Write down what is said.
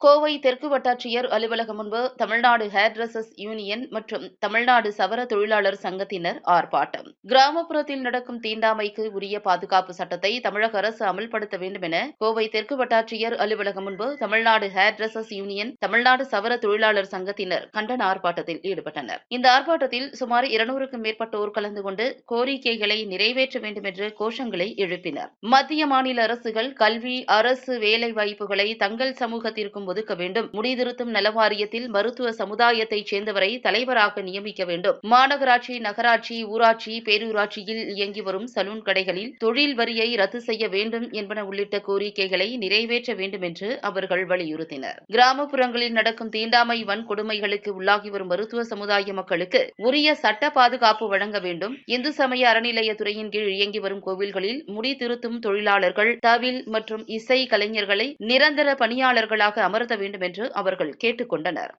கோவை தெற்கு வட்டாட்சியர் அலுவலகம் முன்பு தமிழ்நாடு ஹேர் யூனியன் மற்றும் தமிழ்நாடு சவர தொழிலாளர் சங்கத்தினர் ஆர்ப்பாட்டம். கிராமப்புறத்தில் நடக்கும் தீண்டாமைக்கு உரிய பாதுகாப்பு சட்டத்தை தமிழக அரசு அமல்படுத்த வேண்டும் என கோவை தெற்கு வட்டாட்சியர் அலுவலகம் முன்பு தமிழ்நாடு ஹேர் யூனியன் தமிழ்நாடு சவர தொழிலாளர் சங்கத்தினர் கண்டன ஆர்ப்பாட்டத்தில் ஈடுபட்டனர். இந்த ஆர்ப்பாட்டத்தில் சுமார் இருநூறுக்கும் மேற்பட்டோர் கலந்து கொண்டு கோரிக்கைகளை நிறைவேற்ற வேண்டும் என்று கோஷங்களை எழுப்பினர். மத்திய மாநில அரசுகள் கல்வி அரசு வேலை வாய்ப்புகளை தங்கள் சமூகத்திற்கும் ஒதுக்க வேண்டும். முடிதிருத்தும் நலவாரியத்தில் மருத்துவ சமுதாயத்தைச் சேர்ந்தவரை தலைவராக நியமிக்க வேண்டும். மாநகராட்சி நகராட்சி ஊராட்சி பேரூராட்சியில் இயங்கி வரும் சலூன் கடைகளில் தொழில் வரியை ரத்து செய்ய வேண்டும் என்பன உள்ளிட்ட கோரிக்கைகளை நிறைவேற்ற வேண்டும் என்று அவர்கள் வலியுறுத்தினர். கிராமப்புறங்களில் நடக்கும் தீண்டாமை வன்கொடுமைகளுக்கு உள்ளாகி வரும் மருத்துவ சமுதாய மக்களுக்கு உரிய சட்ட பாதுகாப்பு வழங்க வேண்டும். இந்து சமய அறநிலையத்துறையின் கீழ் இயங்கி வரும் கோவில்களில் முடி திருத்தும் தொழிலாளர்கள் தவில் மற்றும் இசை கலைஞர்களை நிரந்தர பணியாளர்களாக அமர்த்த வேண்டும் என்று அவர்கள் கேட்டுக்கொண்டனர்.